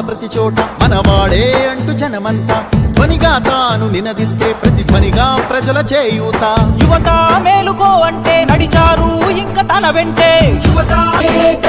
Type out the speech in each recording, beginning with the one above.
ప్రతి చోట మనవాడే అంటూ జనమంతా. ధ్వనిగా తాను నినదిస్తే ప్రతి ధ్వనిగా ప్రజల చేయూత. యువత మేలుకో అంటే నడిచారు ఇంక తన వెంటే. యువత ఏక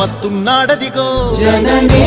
వస్తున్నాడదిగో. జననే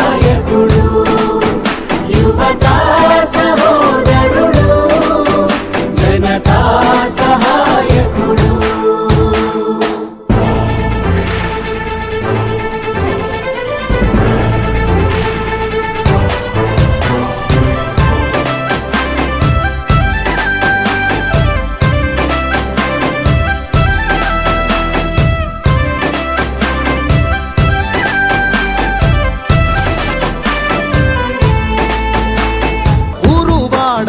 యువతా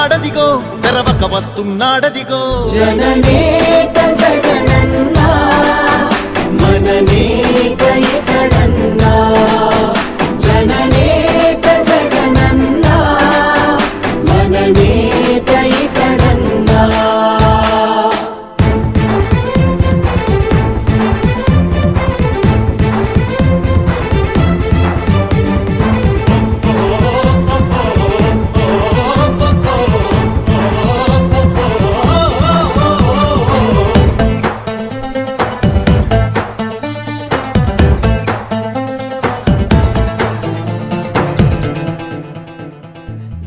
వస్తున్నాడదిగో తెరవక వస్తున్నాడదిగో. జననేత జగనన్నా మన ఇతడన్నా జననేత జగనన్నా మన ఇతడన్నా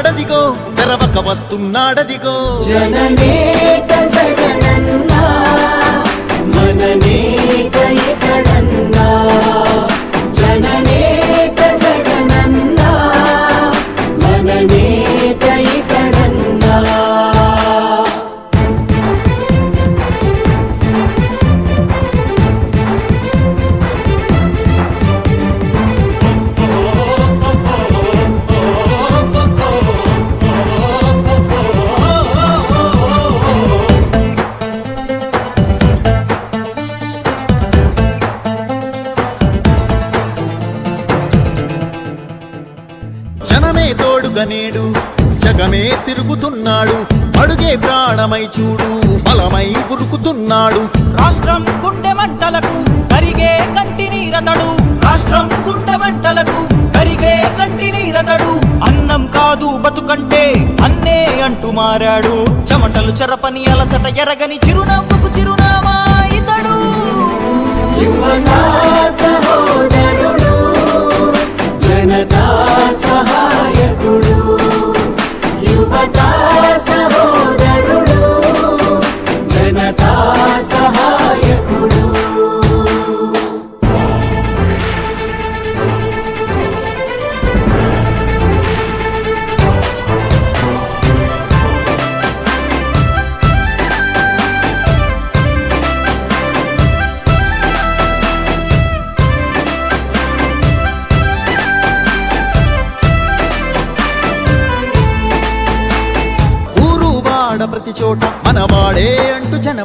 వస్తున్నాడదిగో తెరవక వస్తున్నాడదిగో. జననేత జగనన్నా మననేత ఇతడన్నా జననేత జనమే తోడుగా నేడు జగమే తిరుగుతున్నాడు. అడుగే ప్రాణమై చూడు బలమై ఉరుకుతున్నాడు. రాష్ట్రం గుండె మంటలకు కరిగే కంటి నీరతడు. రాష్ట్రం గుండె మంటలకు కరిగే కంటి నీరతడు. అన్నం కాదు బతుకంటే అన్నే అంటూ మారాడు. చెమటలు చెరపని అలసట ఎరగని చిరునవ్వుకు చిరునామా ఇతడు. యువతా సహోదరుడు జనతా సహాయకుడు యువత సహోదరుడు జనతా సహాయకుడు.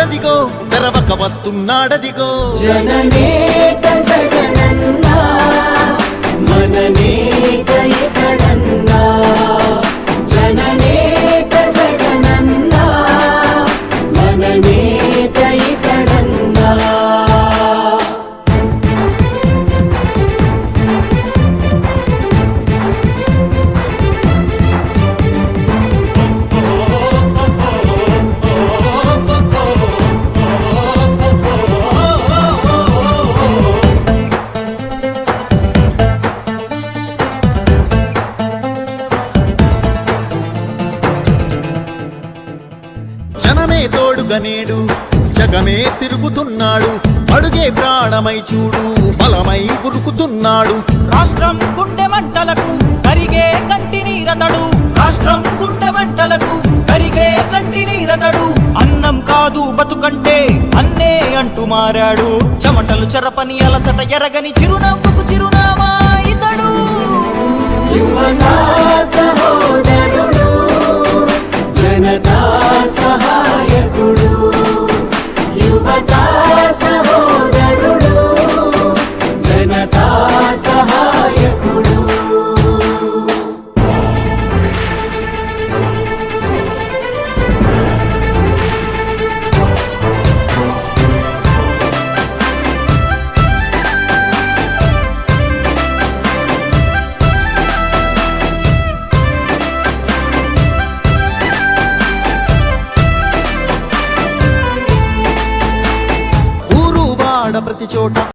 వస్తున్నాడదిగో తెరవక వస్తున్నాడదిగో. జననేత జగనన్నా మననేత ఇతడన్నా గురుకుతున్నాడు అడుగే ప్రాణమై చూడు బలమై గురుకుతున్నాడు. రాష్ట్రం గుండె మంటలకు కరిగే కంటి నీరతడు. రాష్ట్రం గుండె మంటలకు కరిగే కంటి నీరతడు. అన్నం కాదు బతుకంటే అన్నే అంటూ మారాడు. చెమటలు చెరపని అలసట ఎరగని చిరునవ్వుకు చిరునామా ఇతడు. యువతా సహోదరుడు జనతా సహాయకుడు. యువతా